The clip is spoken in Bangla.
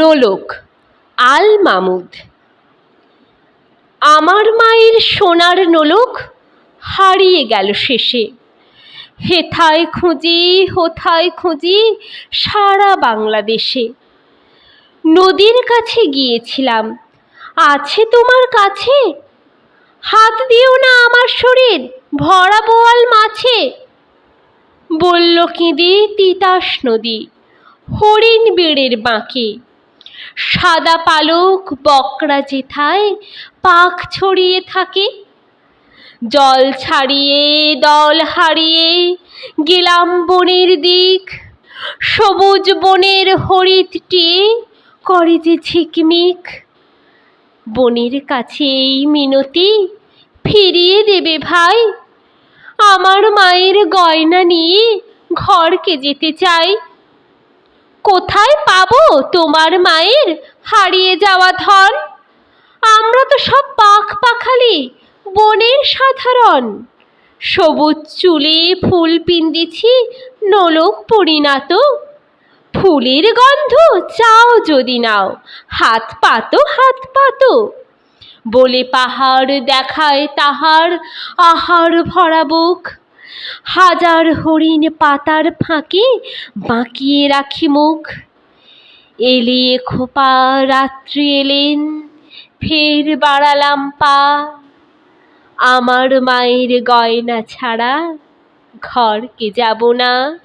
নোলক, আল মামুদ। আমার মায়ের সোনার নোলক হারিয়ে গেল শেষে। হেথায় খুঁজি, হোথায় খুঁজি সারা বাংলাদেশে। নদীর কাছে গিয়েছিলাম। আছে তোমার কাছে? হাত দিও না আমার শরীর, ভরা বোয়াল মাছে। বলল, কেঁদে তিতাস নদী, হরিণ বেড়ের বাঁকে। সাদা পালক বকরা যেথায় পাখ ছড়িয়ে থাকে। জল ছাড়িয়ে, দল হারিয়ে গেলাম বনের দিক। সবুজ বনের হরিৎটি করে যে ঝিকমিক। বনের কাছে এই মিনতি ফিরিয়ে দেবে ভাই। আমার মায়ের গয়না নিয়ে ঘরকে যেতে চাই। কোথায় পাবো তোমার মায়ের হারিয়ে যাওয়া ধন? আমরা তো সব পাখ পাখালি, বনের সাধারণ। সবুজ চুলে ফুল পিন্দিছি নলক পরিণাত। ফুলের গন্ধ চাও যদি নাও, হাত পাতো হাত পাতো। বলে পাহাড় দেখায় তাহার আহার ভরা বুক। হাজার হরিণ পাতার ফাঁকে বাঁকিয়ে রাখি মুখ। এলে খোপা, রাত্রি এলেন, ফের বাড়ালাম পা। আমার মায়ের গয়না ছাড়া ঘরকে যাব না।